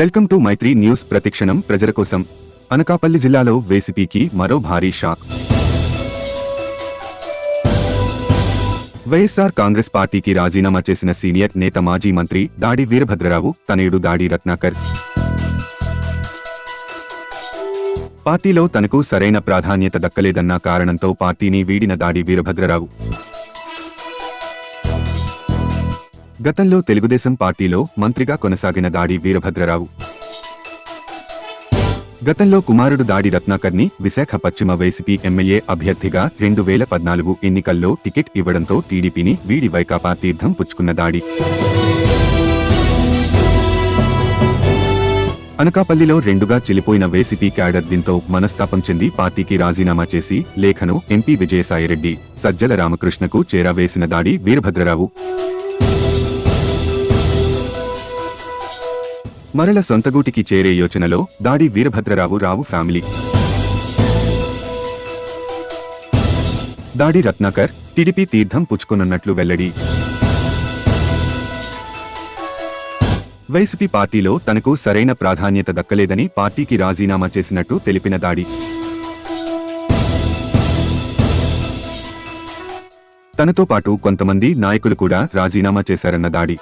Welcome to Mythri news ప్రతిక్షణం ప్రజల కోసం. అనకాపల్లి జిల్లాలో వేసిపికి మరో భారీ షాక్. వైఎస్ఆర్ కాంగ్రెస్ పార్టీకి రాజీనామా చేసిన సీనియర్ నేత మాజీ మంత్రి దాడి వీరభద్రరావు తనయుడు దాడి రత్నాకర్. పార్టీలో తనకు సరైన ప్రాధాన్యత దక్కలేదన్న కారణంతో పార్టీని వీడిన దాడి వీరభద్రరావు. గతంలో తెలుగుదేశం పార్టీలో మంత్రిగా కొనసాగిన దాడి వీరభద్రరావు. గతంలో కుమారుడు దాడి రత్నాకర్ని విశాఖ పశ్చిమ వైసీపీ ఎమ్మెల్యే అభ్యర్థిగా రెండు వేల పద్నాలుగు ఎన్నికల్లో టికెట్ ఇవ్వడంతో టీడీపీని వీడి వైకాపా తీర్థం పుచ్చుకున్న దాడి. అనకాపల్లిలో రెండుగా చెలిపోయిన వైసీపీ క్యాడర్ దీంతో మనస్తాపం చెంది పార్టీకి రాజీనామా చేసి లేఖను ఎంపీ విజయసాయిరెడ్డి సజ్జల రామకృష్ణకు చేరవేసిన దాడి వీరభద్రరావు. మరల సొంతగూటికి చేరే యోచనలో దాడి వీరభద్రరావు రావు ఫ్యామిలీ. దాడి రత్నాకర్ టిడిపి తీర్థం పుచ్చుకున్నట్లు వెల్లడి. వైసీపీ పార్టీలో తనకు సరైన ప్రాధాన్యత దక్కలేదని పార్టీకి రాజీనామా చేసినట్టు తెలిపిన దాడి. తనతో పాటు కొంతమంది నాయకులు కూడా రాజీనామా చేశారన్న దాడి.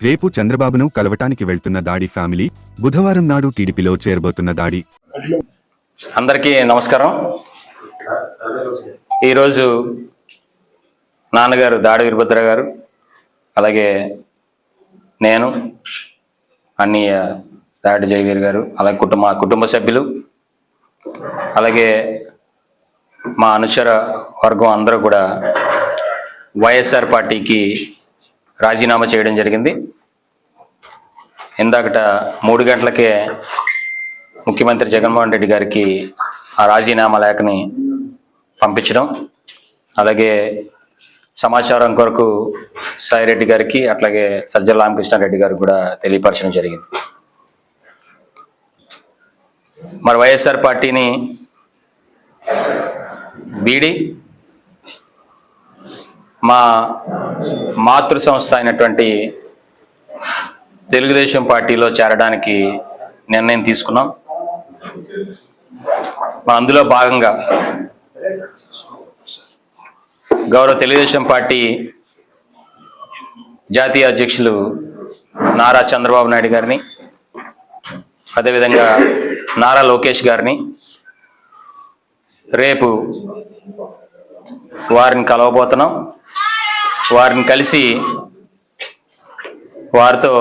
రేపు చంద్రబాబును కలవటానికి వెళ్తున్న దాడి ఫ్యామిలీ బుధవారం నాడు టీడీపీలో చేరబోతున్న దాడి. అందరికీ నమస్కారం. ఈరోజు నాన్నగారు దాడి వీరభద్ర గారు అలాగే నేను అన్నయ్య దాడి జయవీర్ గారు అలాగే కుటుంబ కుటుంబ సభ్యులు అలాగే మా అనుచర వర్గం అందరూ కూడా వైఎస్ఆర్ పార్టీకి రాజీనామా చేయడం జరిగింది. ఇందాకట మూడు గంటలకే ముఖ్యమంత్రి జగన్మోహన్ రెడ్డి గారికి ఆ రాజీనామా లేఖని పంపించడం. అలాగే సమాచారం కొరకు సాయిరెడ్డి గారికి అట్లాగే సజ్జల రామకృష్ణారెడ్డి గారికి కూడా తెలియపరచడం జరిగింది. మరి వైఎస్ఆర్ పార్టీని బీడీ మా మాతృ సంస్థ అయినటువంటి తెలుగుదేశం పార్టీలో చేరడానికి నిర్ణయం తీసుకున్నాం. అందులో భాగంగా గౌరవ తెలుగుదేశం పార్టీ జాతీయ అధ్యక్షులు నారా చంద్రబాబు నాయుడు గారిని అదేవిధంగా నారా లోకేష్ గారిని రేపు వారిని కలవబోతున్నాం. వారిని కలిసి వారితో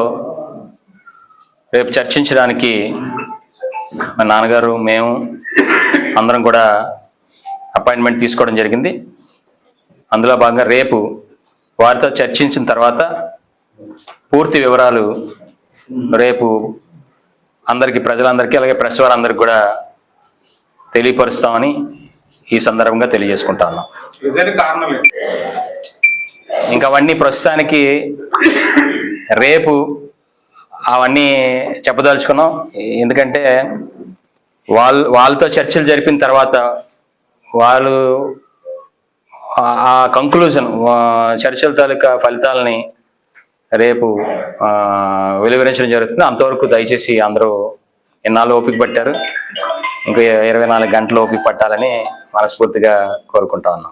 రేపు చర్చించడానికి మా నాన్నగారు మేము అందరం కూడా అపాయింట్మెంట్ తీసుకోవడం జరిగింది. అందులో భాగంగా రేపు వారితో చర్చించిన తర్వాత పూర్తి వివరాలు రేపు అందరికీ ప్రజలందరికీ అలాగే ప్రెస్ వారందరికీ కూడా తెలియపరుస్తామని ఈ సందర్భంగా తెలియజేసుకుంటా ఉన్నాం కారణం ఇంకా అవన్నీ ప్రస్తుతానికి రేపు అవన్నీ చెప్పదలుచుకున్నాం. ఎందుకంటే వాళ్ళు వాళ్ళతో చర్చలు జరిపిన తర్వాత వాళ్ళు ఆ- కంక్లూజన్ చర్చల తాలూకా ఫలితాలని రేపు వెలువరించడం జరుగుతుంది. అంతవరకు దయచేసి అందరూ ఎన్నాళ్ళు ఓపిక పట్టారు? ఇంకా ఇరవై నాలుగు గంటలు ఓపిక పట్టాలని మనస్ఫూర్తిగా కోరుకుంటా ఉన్నాం.